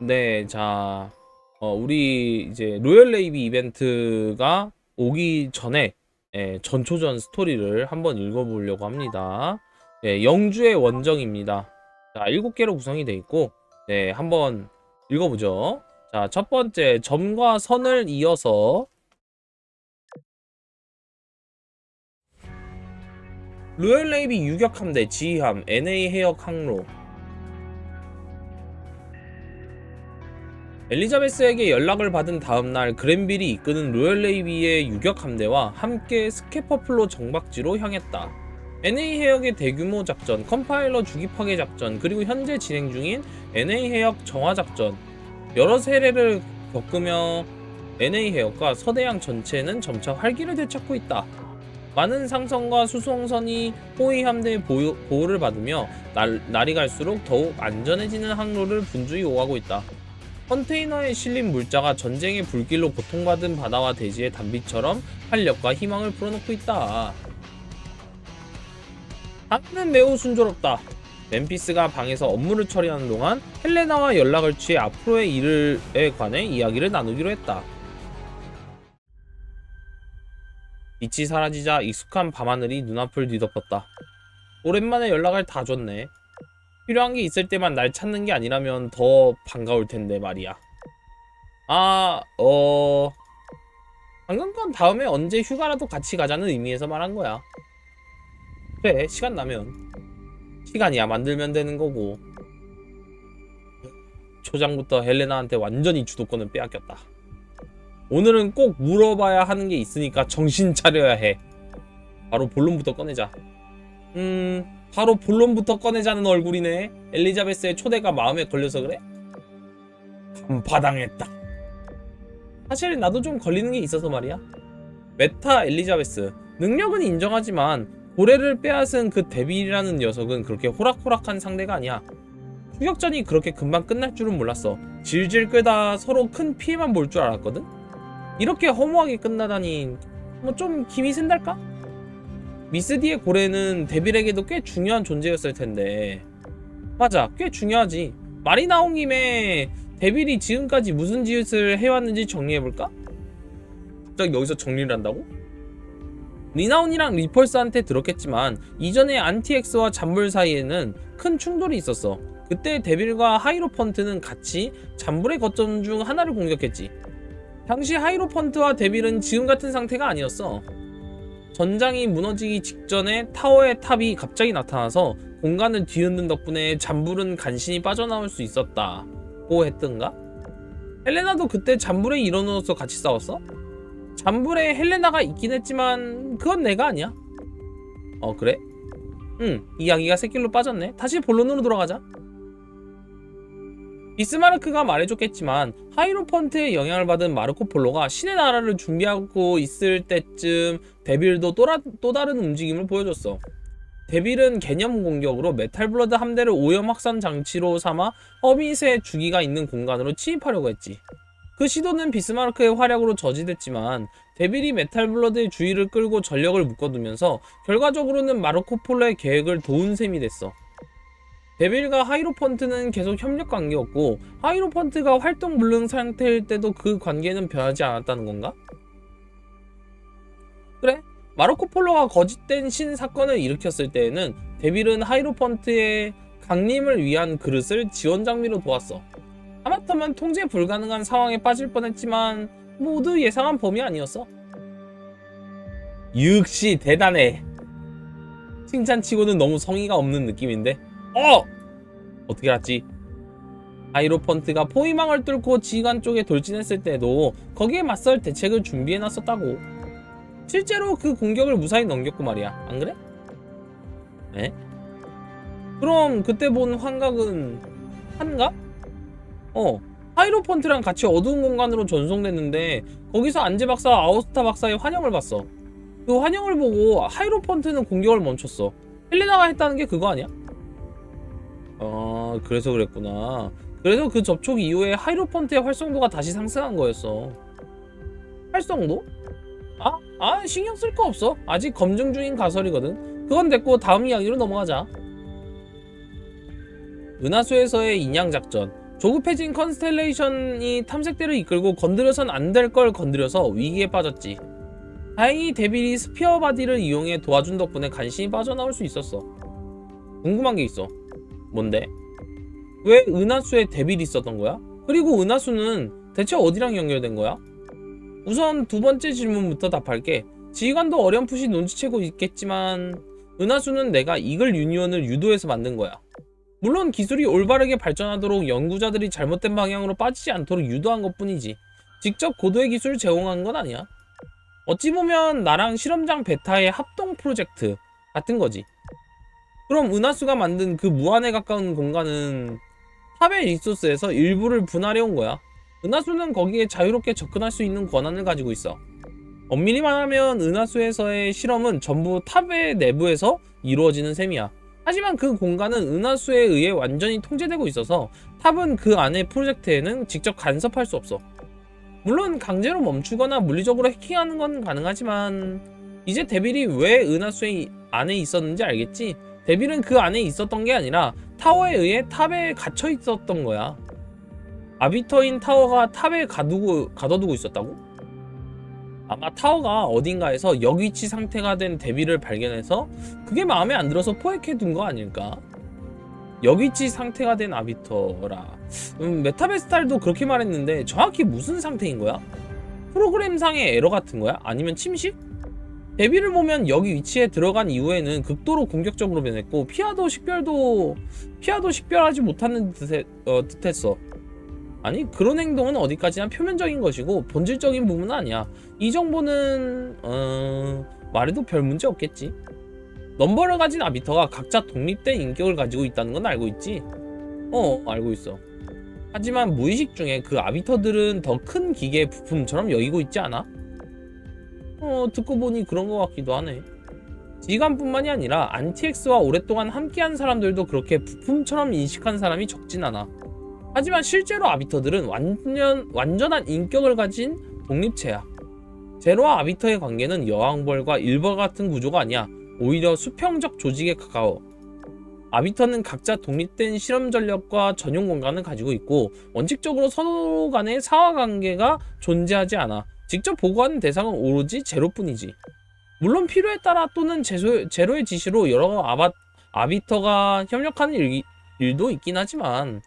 네, 자, 어, 우리 이제 로열 레이비 이벤트가 오기 전에 예, 전초전 스토리를 한번 읽어보려고 합니다. 예, 영주의 원정입니다. 자, 일곱 개로 구성이 돼 있고, 네, 한번 읽어보죠. 자, 첫 번째, 점과 선을 이어서 로열 레이비 유격함대 지휘함 NA 해역 항로 엘리자베스에게 연락을 받은 다음날 그랜빌이 이끄는 로열 네이비의 유격 함대와 함께 스케퍼플로 정박지로 향했다. NA 해역의 대규모 작전, 컴파일러 주기 파괴 작전, 그리고 현재 진행 중인 NA 해역 정화 작전 여러 세례를 겪으며 NA 해역과 서대양 전체는 점차 활기를 되찾고 있다. 많은 상선과 수송선이 호위 함대의 보호, 보호를 받으며 날, 날이 갈수록 더욱 안전해지는 항로를 분주히 오가고 있다. 컨테이너에 실린 물자가 전쟁의 불길로 고통받은 바다와 대지의 단비처럼 활력과 희망을 불어넣고 있다. 하늘은 매우 순조롭다. 멤피스가 방에서 업무를 처리하는 동안 헬레나와 연락을 취해 앞으로의 일에 관해 이야기를 나누기로 했다. 빛이 사라지자 익숙한 밤하늘이 눈앞을 뒤덮었다. 오랜만에 연락을 다 줬네. 필요한 게 있을 때만 날 찾는 게 아니라면 더 반가울 텐데 말이야. 아, 어. 방금 건 다음에 언제 휴가라도 같이 가자는 의미에서 말한 거야. 그래, 시간 나면. 시간이야 만들면 되는 거고. 초장부터 헬레나한테 완전히 주도권을 빼앗겼다. 오늘은 꼭 물어봐야 하는 게 있으니까 정신 차려야 해. 바로 본론부터 꺼내자. 음, 바로 본론부터 꺼내자는 얼굴이네. 엘리자베스의 초대가 마음에 걸려서 그래? 간파당했다. 사실 나도 좀 걸리는 게 있어서 말이야. 메타 엘리자베스 능력은 인정하지만 고래를 빼앗은 그 데빌이라는 녀석은 그렇게 호락호락한 상대가 아니야. 추격전이 그렇게 금방 끝날 줄은 몰랐어. 질질 끄다 서로 큰 피해만 볼 줄 알았거든. 이렇게 허무하게 끝나다니 뭐 좀 김이 센달까? 미스디의 고래는 데빌에게도 꽤 중요한 존재였을 텐데. 맞아 꽤 중요하지. 말이 나온 김에 데빌이 지금까지 무슨 짓을 해왔는지 정리해볼까? 갑자기 여기서 정리를 한다고? 리나온이랑 리펄스한테 들었겠지만 이전에 안티엑스와 잔불 사이에는 큰 충돌이 있었어. 그때 데빌과 하이로펀트는 같이 잔불의 거점 중 하나를 공격했지. 당시 하이로펀트와 데빌은 지금 같은 상태가 아니었어 전장이 무너지기 직전에 타워의 탑이 갑자기 나타나서 공간을 뒤흔든 덕분에 잠불은 간신히 빠져나올 수 있었다 고 했던가? 헬레나도 그때 잠불의 일원으로서 같이 싸웠어? 잠불에 헬레나가 있긴 했지만 그건 내가 아니야. 어 그래? 응 이야기가 새길로 빠졌네. 다시 본론으로 돌아가자. 비스마르크가 말해줬겠지만 하이로펀트의 영향을 받은 마르코 폴로가 신의 나라를 준비하고 있을 때쯤 데빌도 또, 라, 또 다른 움직임을 보여줬어. 데빌은 개념 공격으로 메탈블러드 함대를 오염 확산 장치로 삼아 허밋의 주기가 있는 공간으로 침입하려고 했지. 그 시도는 비스마르크의 활약으로 저지됐지만 데빌이 메탈블러드의 주의를 끌고 전력을 묶어두면서 결과적으로는 마르코 폴로의 계획을 도운 셈이 됐어. 데빌과 하이로펀트는 계속 협력 관계였고 하이로펀트가 활동 불능 상태일 때도 그 관계는 변하지 않았다는 건가? 그래? 마르코 폴로가 거짓된 신 사건을 일으켰을 때에는 데빌은 하이로펀트의 강림을 위한 그릇을 지원 장비로 도왔어. 하마터면 통제 불가능한 상황에 빠질 뻔했지만 모두 예상한 범위 아니었어. 역시 대단해. 칭찬치고는 너무 성의가 없는 느낌인데. 어! 어떻게 알았지? 하이로펀트가 포위망을 뚫고 지휘관 쪽에 돌진했을 때도 거기에 맞설 대책을 준비해놨었다고. 실제로 그 공격을 무사히 넘겼고 말이야. 안 그래? 에? 그럼 그때 본 환각은 한가? 어. 하이로펀트랑 같이 어두운 공간으로 전송됐는데 거기서 안제 박사와 아우스타 박사의 환영을 봤어. 그 환영을 보고 하이로펀트는 공격을 멈췄어. 헬레나가 했다는 게 그거 아니야? 아 그래서 그랬구나 그래서 그 접촉 이후에 하이로펀트의 활성도가 다시 상승한 거였어 활성도? 아? 아 신경 쓸 거 없어 아직 검증 중인 가설이거든 그건 됐고 다음 이야기로 넘어가자 은하수에서의 인양 작전 조급해진 컨스텔레이션이 탐색대를 이끌고 건드려선 안 될 걸 건드려서 위기에 빠졌지. 다행히 데빌이 스피어 바디를 이용해 도와준 덕분에 간신히 빠져나올 수 있었어. 궁금한 게 있어. 뭔데? 왜 은하수에 데빌이 있었던 거야? 그리고 은하수는 대체 어디랑 연결된 거야? 우선 두 번째 질문부터 답할게. 지휘관도 어렴풋이 눈치채고 있겠지만 은하수는 내가 이글 유니온을 유도해서 만든 거야. 물론 기술이 올바르게 발전하도록 연구자들이 잘못된 방향으로 빠지지 않도록 유도한 것 뿐이지. 직접 고도의 기술을 제공한 건 아니야. 어찌 보면 나랑 실험장 베타의 합동 프로젝트 같은 거지. 그럼 은하수가 만든 그 무한에 가까운 공간은 탑의 리소스에서 일부를 분할해 온 거야. 은하수는 거기에 자유롭게 접근할 수 있는 권한을 가지고 있어. 엄밀히 말하면 은하수에서의 실험은 전부 탑의 내부에서 이루어지는 셈이야. 하지만 그 공간은 은하수에 의해 완전히 통제되고 있어서 탑은 그 안의 프로젝트에는 직접 간섭할 수 없어. 물론 강제로 멈추거나 물리적으로 해킹하는 건 가능하지만 이제 데빌이 왜 은하수에 안에 있었는지 알겠지? 데빌은 그 안에 있었던 게 아니라 타워에 의해 탑에 갇혀 있었던 거야. 아비터인 타워가 탑에 가두고 가둬두고 있었다고? 아마 타워가 어딘가에서 역위치 상태가 된 데빌을 발견해서 그게 마음에 안 들어서 포획해 둔 거 아닐까? 역위치 상태가 된 아비터라. 음, 메타베스탈도 그렇게 말했는데 정확히 무슨 상태인 거야? 프로그램상의 에러 같은 거야? 아니면 침식? 데뷔를 보면 여기 위치에 들어간 이후에는 극도로 공격적으로 변했고 피하도 식별도 피하도 식별하지 못하는 듯해, 어, 듯했어. 아니 그런 행동은 어디까지나 표면적인 것이고 본질적인 부분은 아니야. 이 정보는 어, 말해도 별 문제 없겠지. 넘버를 가진 아비터가 각자 독립된 인격을 가지고 있다는 건 알고 있지. 어 알고 있어. 하지만 무의식 중에 그 아비터들은 더 큰 기계의 부품처럼 여기고 있지 않아? 어, 듣고 보니 그런 것 같기도 하네. 지휘관뿐만이 아니라 안티엑스와 오랫동안 함께한 사람들도 그렇게 부품처럼 인식한 사람이 적진 않아. 하지만 실제로 아비터들은 완전, 완전한 인격을 가진 독립체야. 제로와 아비터의 관계는 여왕벌과 일벌 같은 구조가 아니야. 오히려 수평적 조직에 가까워. 아비터는 각자 독립된 실험 전력과 전용 공간을 가지고 있고 원칙적으로 서로 간의 사화 관계가 존재하지 않아. 직접 보고하는 대상은 오로지 제로뿐이지. 물론 필요에 따라 또는 제소, 제로의 지시로 여러 아바, 아비터가 협력하는 일, 일도 있긴 하지만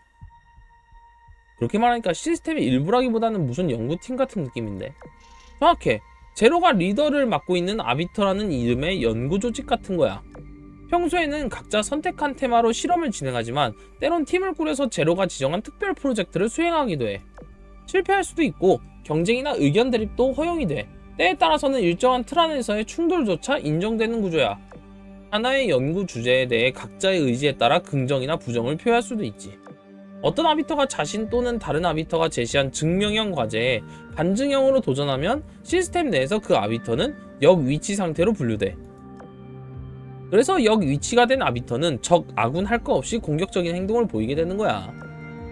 그렇게 말하니까 시스템의 일부라기보다는 무슨 연구팀 같은 느낌인데. 정확해. 제로가 리더를 맡고 있는 아비터라는 이름의 연구 조직 같은 거야. 평소에는 각자 선택한 테마로 실험을 진행하지만 때론 팀을 꾸려서 제로가 지정한 특별 프로젝트를 수행하기도 해. 실패할 수도 있고 경쟁이나 의견 대립도 허용이 돼 때에 따라서는 일정한 틀 안에서의 충돌조차 인정되는 구조야 하나의 연구 주제에 대해 각자의 의지에 따라 긍정이나 부정을 표할 수도 있지 어떤 아비터가 자신 또는 다른 아비터가 제시한 증명형 과제에 반증형으로 도전하면 시스템 내에서 그 아비터는 역위치 상태로 분류돼. 그래서 역위치가 된 아비터는 적 아군 할 거 없이 공격적인 행동을 보이게 되는 거야.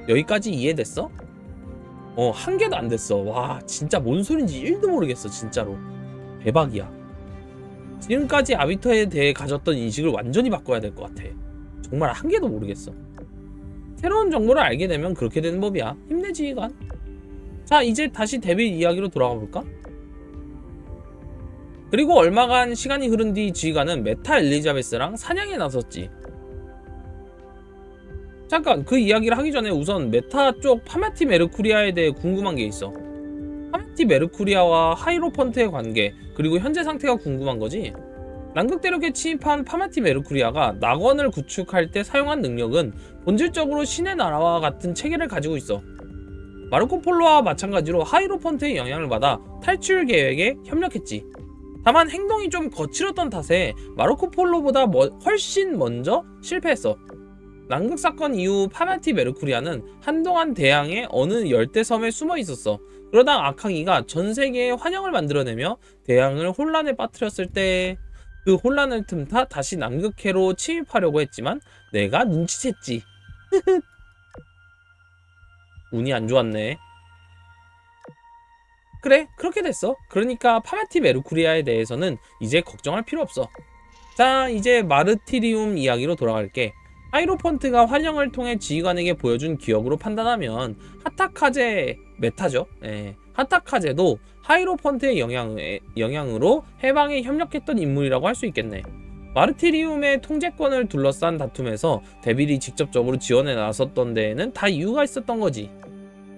여기까지 이해됐어? 어, 한 개도 안 됐어. 와, 진짜 뭔 소린지 1도 모르겠어, 진짜로. 대박이야. 지금까지 아비터에 대해 가졌던 인식을 완전히 바꿔야 될 것 같아. 정말 한 개도 모르겠어. 새로운 정보를 알게 되면 그렇게 되는 법이야. 힘내지, 이간. 자, 이제 다시 데뷔 이야기로 돌아가 볼까? 그리고 얼마간 시간이 흐른 뒤 지휘관은 메타 엘리자베스랑 사냥에 나섰지. 잠깐, 그 이야기를 하기 전에 우선 메타 쪽 파메티 메르쿠리아에 대해 궁금한 게 있어. 파메티 메르쿠리아와 하이로펀트의 관계, 그리고 현재 상태가 궁금한 거지. 남극 대륙에 침입한 파메티 메르쿠리아가 낙원을 구축할 때 사용한 능력은 본질적으로 신의 나라와 같은 체계를 가지고 있어. 마르코 폴로와 마찬가지로 하이로펀트의 영향을 받아 탈출 계획에 협력했지. 다만 행동이 좀 거칠었던 탓에 마르코 폴로보다 머- 훨씬 먼저 실패했어. 남극 사건 이후 파메티 메르쿠리아는 한동안 대양의 어느 열대 섬에 숨어 있었어. 그러다 아카기가 전 세계에 환영을 만들어내며 대양을 혼란에 빠뜨렸을 때 그 혼란을 틈타 다시 남극해로 침입하려고 했지만 내가 눈치챘지. 운이 안 좋았네. 그래, 그렇게 됐어. 그러니까 파메티 메르쿠리아에 대해서는 이제 걱정할 필요 없어. 자, 이제 마르티리움 이야기로 돌아갈게. 하이로펀트가 환영을 통해 지휘관에게 보여준 기억으로 판단하면 하타카제 메타죠. 예, 하타카제도 하이로펀트의 영향, 영향 으로 해방에 협력했던 인물이라고 할 수 있겠네. 마르티리움의 통제권을 둘러싼 다툼에서 데빌이 직접적으로 지원에 나섰던 데에는 다 이유가 있었던 거지.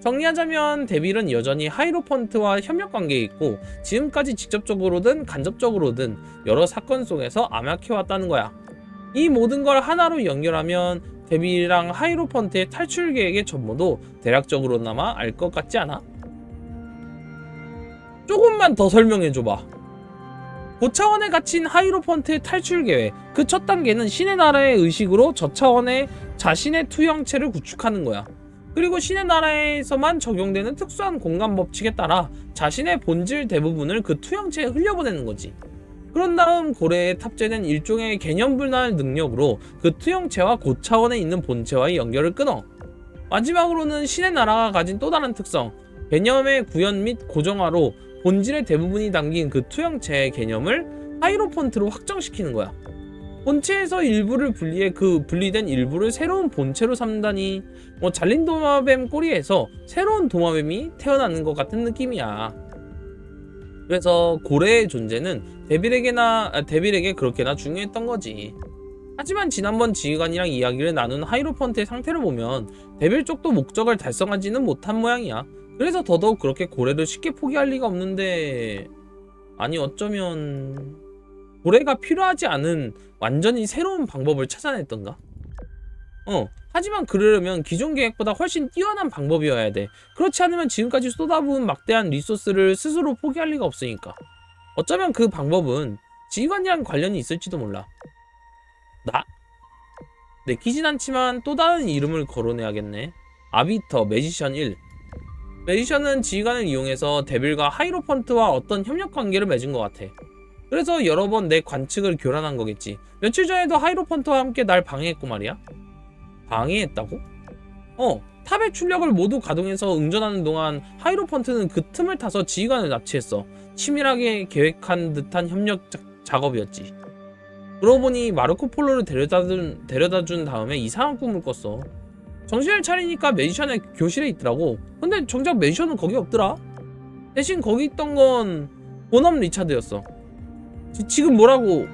정리하자면 데빌은 여전히 하이로펀트와 협력 관계에 있고 지금까지 직접적으로든 간접적으로든 여러 사건 속에서 암약해왔다는 거야. 이 모든 걸 하나로 연결하면 데빌이랑 하이로펀트의 탈출 계획의 전모도 대략적으로나마 알 것 같지 않아? 조금만 더 설명해줘봐. 고차원에 갇힌 하이로펀트의 탈출 계획. 그 첫 단계는 신의 나라의 의식으로 저차원의 자신의 투영체를 구축하는 거야. 그리고 신의 나라에서만 적용되는 특수한 공간 법칙에 따라 자신의 본질 대부분을 그 투영체에 흘려보내는 거지. 그런 다음 고래에 탑재된 일종의 개념 분할 능력으로 그 투영체와 고차원에 있는 본체와의 연결을 끊어. 마지막으로는 신의 나라가 가진 또 다른 특성, 개념의 구현 및 고정화로 본질의 대부분이 담긴 그 투영체의 개념을 하이로폰트로 확정시키는 거야. 본체에서 일부를 분리해 그 분리된 일부를 새로운 본체로 삼다니 뭐 잘린 도마뱀 꼬리에서 새로운 도마뱀이 태어나는 것 같은 느낌이야. 그래서 고래의 존재는 데빌에게나 아, 데빌에게 그렇게나 중요했던 거지. 하지만 지난번 지휘관이랑 이야기를 나눈 하이로펀트의 상태를 보면 데빌 쪽도 목적을 달성하지는 못한 모양이야. 그래서 더더욱 그렇게 고래를 쉽게 포기할 리가 없는데 아니 어쩌면 고래가 필요하지 않은 완전히 새로운 방법을 찾아냈던가? 어 하지만 그러려면 기존 계획보다 훨씬 뛰어난 방법이어야 돼 그렇지 않으면 지금까지 쏟아부은 막대한 리소스를 스스로 포기할 리가 없으니까 어쩌면 그 방법은 지휘관이랑 관련이 있을지도 몰라 나? 내키진 않지만 또 다른 이름을 거론해야겠네 아비터 매지션 1 매지션은 지휘관을 이용해서 데빌과 하이로펀트와 어떤 협력 관계를 맺은 것 같아. 그래서 여러 번 내 관측을 교란한 거겠지. 며칠 전에도 하이로펀트와 함께 날 방해했고 말이야. 방해했다고? 어, 탑의 출력을 모두 가동해서 응전하는 동안 하이로펀트는 그 틈을 타서 지휘관을 납치했어. 치밀하게 계획한 듯한 협력 자- 작업이었지. 그러고 보니 마르코 폴로를 데려다준, 데려다준 다음에 이상한 꿈을 꿨어. 정신을 차리니까 매지션의 교실에 있더라고. 근데 정작 매지션은 거기 없더라. 대신 거기 있던 건 본업 리차드였어. 지, 지금 뭐라고?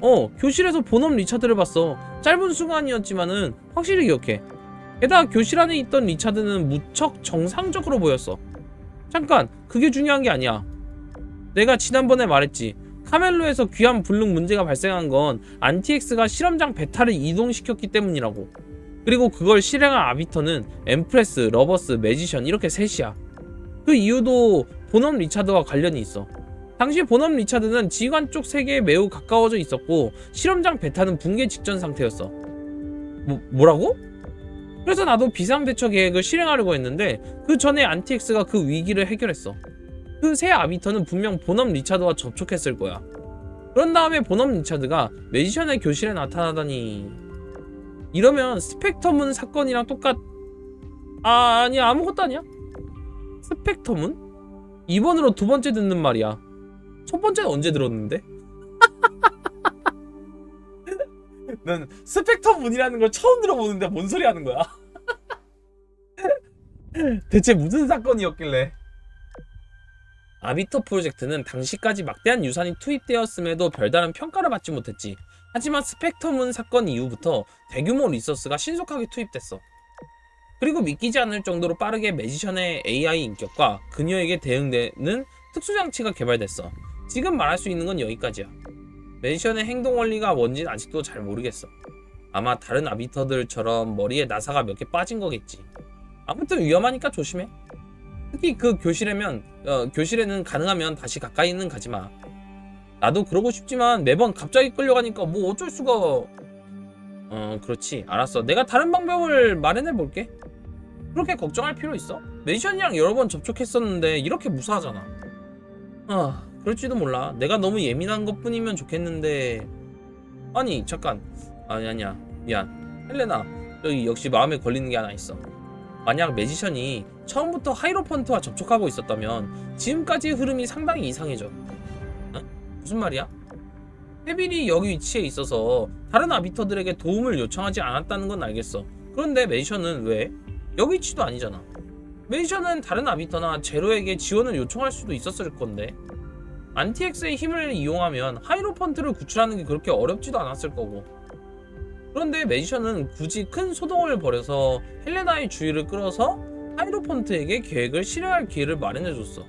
어, 교실에서 본업 리차드를 봤어. 짧은 순간이었지만은 확실히 기억해. 게다가 교실 안에 있던 리차드는 무척 정상적으로 보였어. 잠깐, 그게 중요한 게 아니야. 내가 지난번에 말했지. 카멜로에서 귀한 불능 문제가 발생한 건 안티엑스가 실험장 베타를 이동시켰기 때문이라고. 그리고 그걸 실행한 아비터는 엠프레스, 러버스, 매지션 이렇게 셋이야. 그 이유도 본업 리차드와 관련이 있어. 당시 본업 리차드는 지휘관 쪽 세계에 매우 가까워져 있었고 실험장 베타는 붕괴 직전 상태였어. 뭐, 뭐라고? 그래서 나도 비상대처 계획을 실행하려고 했는데 그 전에 안티엑스가 그 위기를 해결했어. 그 새 아비터는 분명 본업 리차드와 접촉했을 거야. 그런 다음에 본업 리차드가 매지션의 교실에 나타나다니 이러면 스펙터문 사건이랑 똑같 아 아니 아무것도 아니야 스펙터문? 이번으로 두 번째 듣는 말이야 첫 번째는 언제 들었는데? 난 스펙터문이라는 걸 처음 들어보는데 뭔 소리 하는 거야? 대체 무슨 사건이었길래 아비터 프로젝트는 당시까지 막대한 유산이 투입되었음에도 별다른 평가를 받지 못했지 하지만 스펙터문 사건 이후부터 대규모 리소스가 신속하게 투입됐어. 그리고 믿기지 않을 정도로 빠르게 매지션의 AI 인격과 그녀에게 대응되는 특수장치가 개발됐어. 지금 말할 수 있는 건 여기까지야. 매지션의 행동 원리가 뭔진 아직도 잘 모르겠어. 아마 다른 아비터들처럼 머리에 나사가 몇 개 빠진 거겠지. 아무튼 위험하니까 조심해. 특히 그 교실에면 어, 교실에는 가능하면 다시 가까이는 가지 마. 나도 그러고 싶지만 매번 갑자기 끌려가니까 뭐 어쩔 수가 어 그렇지 알았어 내가 다른 방법을 마련해 볼게 그렇게 걱정할 필요 있어? 매션이랑 여러 번 접촉했었는데 이렇게 무사하잖아 아 그럴지도 몰라. 내가 너무 예민한 것 뿐이면 좋겠는데. 아니 잠깐. 아니 아니야. 미안. 헬레나 여기 역시 마음에 걸리는 게 하나 있어. 만약 매지션이 처음부터 하이로펀트와 접촉하고 있었다면 지금까지의 흐름이 상당히 이상해져. 무슨 말이야? 헤빌이 여기 위치에 있어서 다른 아비터들에게 도움을 요청하지 않았다는 건 알겠어. 그런데 메이션은 왜? 여기 위치도 아니잖아. 메이션은 다른 아비터나 제로에게 지원을 요청할 수도 있었을 건데 안티엑스의 힘을 이용하면 하이로펀트를 구출하는 게 그렇게 어렵지도 않았을 거고 그런데 메이션은 굳이 큰 소동을 벌여서 헬레나의 주의를 끌어서 하이로펀트에게 계획을 실행할 기회를 마련해줬어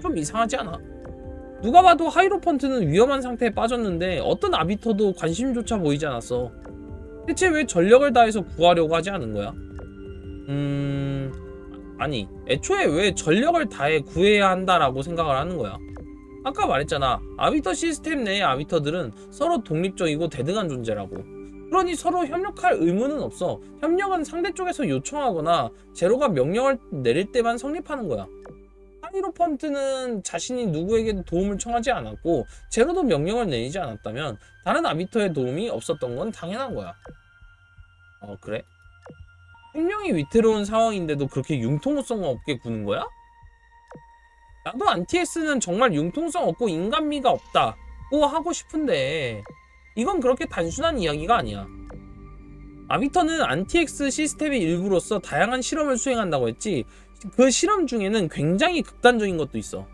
좀 이상하지 않아? 누가 봐도 하이로펀트는 위험한 상태에 빠졌는데 어떤 아비터도 관심조차 보이지 않았어 대체 왜 전력을 다해서 구하려고 하지 않은 거야? 음... 아니 애초에 왜 전력을 다해 구해야 한다라고 생각을 하는 거야 아까 말했잖아. 아비터 시스템 내의 아비터들은 서로 독립적이고 대등한 존재라고. 그러니 서로 협력할 의무는 없어. 협력은 상대 쪽에서 요청하거나 제로가 명령을 내릴 때만 성립하는 거야. 하이로펀트는 자신이 누구에게도 도움을 청하지 않았고 제로도 명령을 내리지 않았다면 다른 아비터의 도움이 없었던 건 당연한 거야. 어 그래? 생명이 위태로운 상황인데도 그렇게 융통성 없게 구는 거야? 나도 안티엑스는 정말 융통성 없고 인간미가 없다고 하고 싶은데 이건 그렇게 단순한 이야기가 아니야. 아비터는 안티엑스 시스템의 일부로서 다양한 실험을 수행한다고 했지 그 실험 중에는 굉장히 극단적인 것도 있어.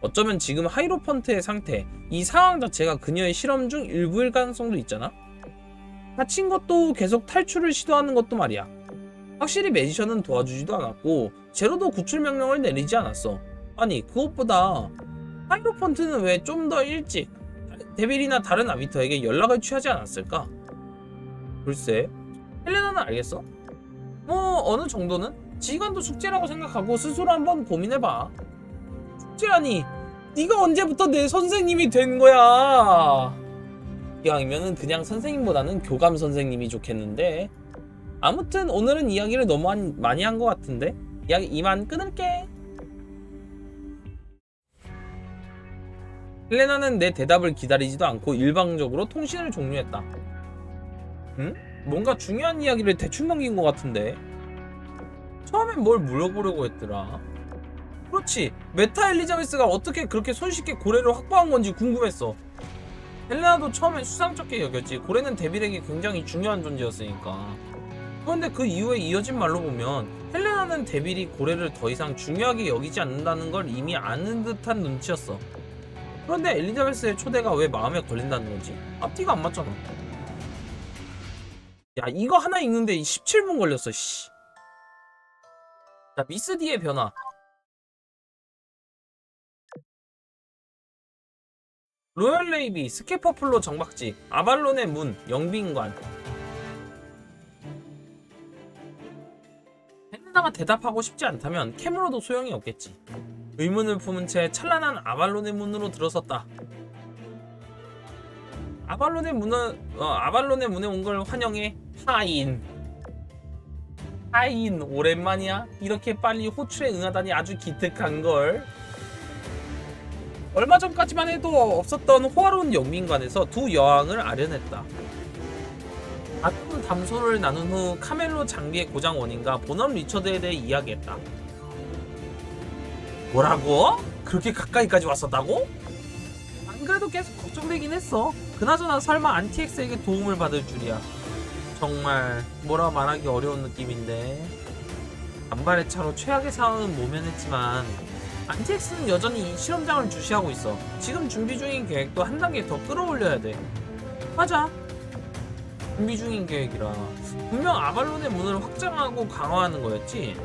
어쩌면 지금 하이로펀트의 상태, 이 상황 자체가 그녀의 실험 중 일부일 가능성도 있잖아? 갇힌 것도 계속 탈출을 시도하는 것도 말이야. 확실히 매지션은 도와주지도 않았고 제로도 구출 명령을 내리지 않았어. 아니 그것보다 하이로펀트는 왜 좀 더 일찍 데빌이나 다른 아비터에게 연락을 취하지 않았을까? 글쎄 헬레나는 알겠어? 뭐 어느 정도는? 지휘관도 숙제라고 생각하고 스스로 한번 고민해봐. 숙제라니 네가 언제부터 내 선생님이 된 거야? 이왕이면은 그냥 선생님보다는 교감 선생님이 좋겠는데. 아무튼 오늘은 이야기를 너무 한- 많이 한 것 같은데. 이야기 이만 끊을게 헬레나는 내 대답을 기다리지도 않고 일방적으로 통신을 종료했다. 응? 뭔가 중요한 이야기를 대충 넘긴 것 같은데? 처음엔 뭘 물어보려고 했더라. 그렇지. 메타 엘리자베스가 어떻게 그렇게 손쉽게 고래를 확보한 건지 궁금했어. 헬레나도 처음엔 수상쩍게 여겼지. 고래는 데빌에게 굉장히 중요한 존재였으니까. 그런데 그 이후에 이어진 말로 보면 헬레나는 데빌이 고래를 더 이상 중요하게 여기지 않는다는 걸 이미 아는 듯한 눈치였어. 그런데 엘리자베스의 초대가 왜 마음에 걸린다는 거지? 앞뒤가 안 맞잖아. 야 이거 하나 읽는데 17분 걸렸어. 씨. 자 미스 D의 변화. 로열 레이비, 스케퍼플로 정박지, 아발론의 문, 영빈관. 헬레나가 대답하고 싶지 않다면 캠으로도 소용이 없겠지. 의문을 품은 채 찬란한 아발론의 문으로 들어섰다. 아발론의 문을 어, 아발론의 문에 온 걸 환영해 하인. 하인 오랜만이야. 이렇게 빨리 호출에 응하다니 아주 기특한 걸. 얼마 전까지만 해도 없었던 호화로운 영민관에서 두 여왕을 아련했다. 가끔 담소를 나눈 후 카멜로 장비의 고장 원인과 본업 리처드에 대해 이야기했다. 뭐라고? 그렇게 가까이까지 왔었다고? 안 그래도 계속 걱정되긴 했어. 그나저나 설마 안티엑스에게 도움을 받을 줄이야. 정말 뭐라 말하기 어려운 느낌인데. 간발의 차로 최악의 상황은 모면했지만 안티엑스는 여전히 이 실험장을 주시하고 있어. 지금 준비 중인 계획도 한 단계 더 끌어올려야 돼. 맞아. 준비 중인 계획이라 분명 아발론의 문을 확장하고 강화하는 거였지.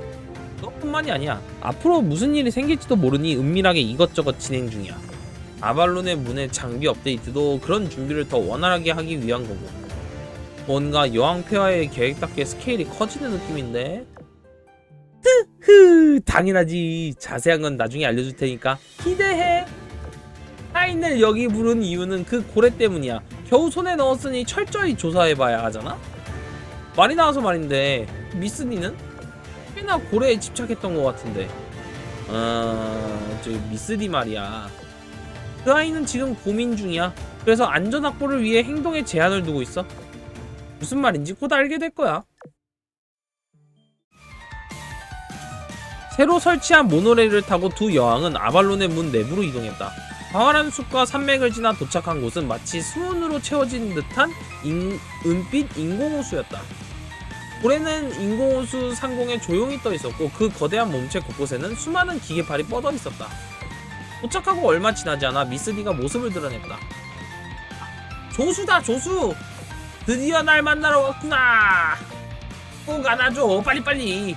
그것뿐만이 아니야. 앞으로 무슨 일이 생길지도 모르니 은밀하게 이것저것 진행 중이야. 아발론의 문의 장비 업데이트도 그런 준비를 더 원활하게 하기 위한 거고. 뭔가 여왕 폐하의 계획답게 스케일이 커지는 느낌인데. 흐흐 당연하지. 자세한 건 나중에 알려줄 테니까 기대해. 하인을 여기 부른 이유는 그 고래 때문이야. 겨우 손에 넣었으니 철저히 조사해봐야 하잖아. 말이 나와서 말인데 미스니는 꽤나 고래에 집착했던 것 같은데. 어, 저기 미스디 말이야. 그 아이는 지금 고민 중이야. 그래서 안전 확보를 위해 행동에 제한을 두고 있어. 무슨 말인지 곧 알게 될 거야. 새로 설치한 모노레일을 타고 두 여왕은 아발론의 문 내부로 이동했다. 광활한 숲과 산맥을 지나 도착한 곳은 마치 수온으로 채워진 듯한 인- 은빛 인공호수였다. 고래는 인공호수 상공에 조용히 떠 있었고 그 거대한 몸체 곳곳에는 수많은 기계팔이 뻗어 있었다. 도착하고 얼마 지나지 않아 미스디가 모습을 드러냈다. 조수다 조수! 드디어 날 만나러 왔구나! 꼭 안아줘 빨리빨리!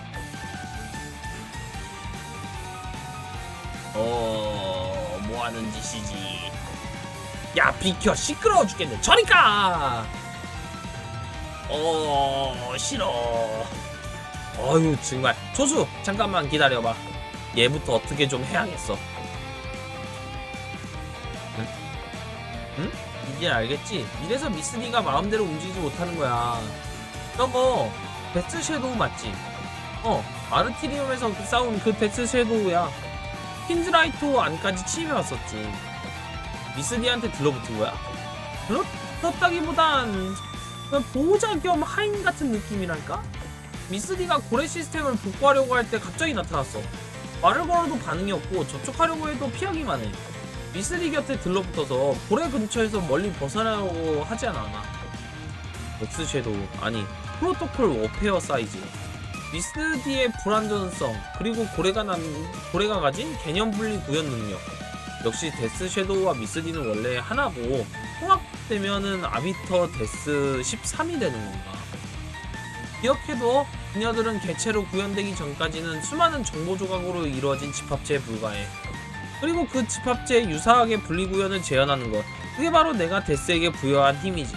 어... 뭐하는 짓이지? 야 비켜 시끄러워 죽겠네 저리 가! 어... 싫어 어휴 정말 조수 잠깐만 기다려봐 얘부터 어떻게 좀 해야겠어 응? 응? 이제 알겠지? 이래서 미스니가 마음대로 움직이지 못하는 거야 저거 데스 섀도우 맞지? 어 아르티리움에서 그 싸운 그 데스 섀도우야 퀸즈라이트 안까지 침입해왔었지 미스니한테 들러붙은 거야? 들러붙었다기보단 그냥 보호자 겸 하인 같은 느낌이랄까? 미스디가 고래 시스템을 복구하려고 할 때 갑자기 나타났어. 말을 걸어도 반응이 없고 접촉하려고 해도 피하기만 해. 미스디 곁에 들러붙어서 고래 근처에서 멀리 벗어나려고 하지 않아. 엑스 섀도우 아니 프로토콜 워페어 사이즈. 미스디의 불안전성 그리고 고래가 난 고래가 가진 개념 분리 구현 능력. 역시 데스 섀도우와 미스디는 원래 하나고 통합 되면은 아비터 데스 13이 되는 건가? 기억해도 그녀들은 개체로 구현되기 전까지는 수많은 정보 조각으로 이루어진 집합체에 불과해. 그리고 그 집합체의 유사하게 분리구현을 재현하는 것. 그게 바로 내가 데스에게 부여한 힘이지.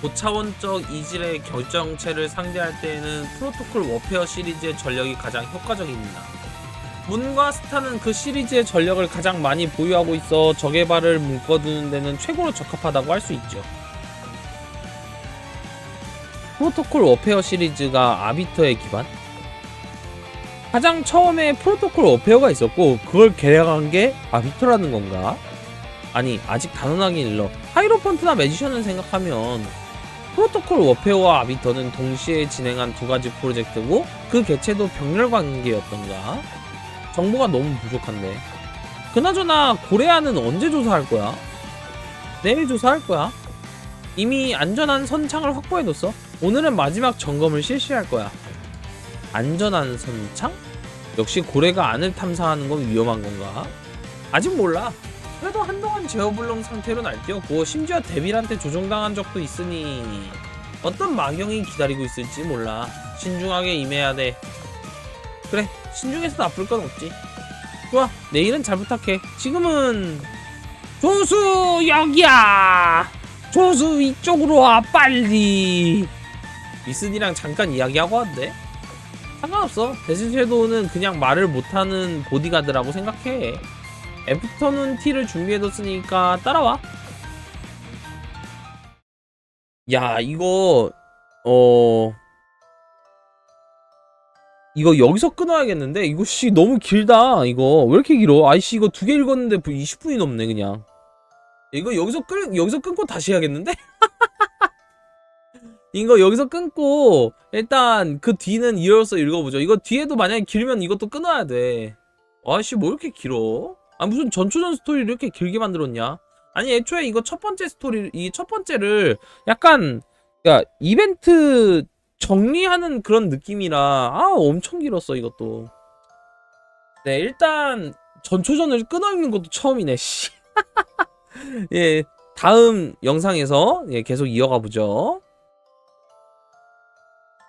고차원적 이질의 결정체를 상대할 때에는 프로토콜 워페어 시리즈의 전력이 가장 효과적입니다. 문과 스타는 그 시리즈의 전력을 가장 많이 보유하고 있어 적개발을 묶어두는 데는 최고로 적합하다고 할 수 있죠. 프로토콜 워페어 시리즈가 아비터의 기반? 가장 처음에 프로토콜 워페어가 있었고 그걸 개량한 게 아비터라는 건가? 아니 아직 단언하기 일러 하이로펀트나 매지션을 생각하면 프로토콜 워페어와 아비터는 동시에 진행한 두 가지 프로젝트고 그 개체도 병렬 관계였던가? 정보가 너무 부족한데. 그나저나 고레아는 언제 조사할 거야? 내일 조사할 거야. 이미 안전한 선창을 확보해뒀어. 오늘은 마지막 점검을 실시할 거야. 안전한 선창? 역시 고래가 안을 탐사하는 건 위험한 건가? 아직 몰라. 그래도 한동안 제어불능 상태로 날뛰었고 심지어 데빌한테 조종당한 적도 있으니 어떤 마경이 기다리고 있을지 몰라. 신중하게 임해야 돼. 그래, 신중해서 나쁠 건 없지. 좋아, 내일은 잘 부탁해. 지금은 조수 여기야. 조수 이쪽으로 와 빨리. 미스니랑 잠깐 이야기하고 왔는데 상관없어. 대신 섀도우는 그냥 말을 못하는 보디가드라고 생각해. 애프터눈 티를 준비해뒀으니까 따라와. 야 이거 어 이거 여기서 끊어야겠는데? 이거 씨 너무 길다 이거. 왜 이렇게 길어? 아이씨 이거 두 개 읽었는데 20분이 넘네 그냥. 이거 여기서 끊 여기서 끊고 다시 해야겠는데? 이거 여기서 끊고 일단 그 뒤는 이어서 읽어보죠. 이거 뒤에도 만약에 길면 이것도 끊어야 돼. 아이씨 뭐 이렇게 길어? 아 무슨 전초전 스토리를 이렇게 길게 만들었냐? 아니 애초에 이거 첫 번째 스토리 이 첫 번째를 약간 야 이벤트 정리하는 그런 느낌이라 아 엄청 길었어 이것도 네 일단 전초전을 끊어 읽는 것도 처음이네 씨. 예 다음 영상에서 예, 계속 이어가 보죠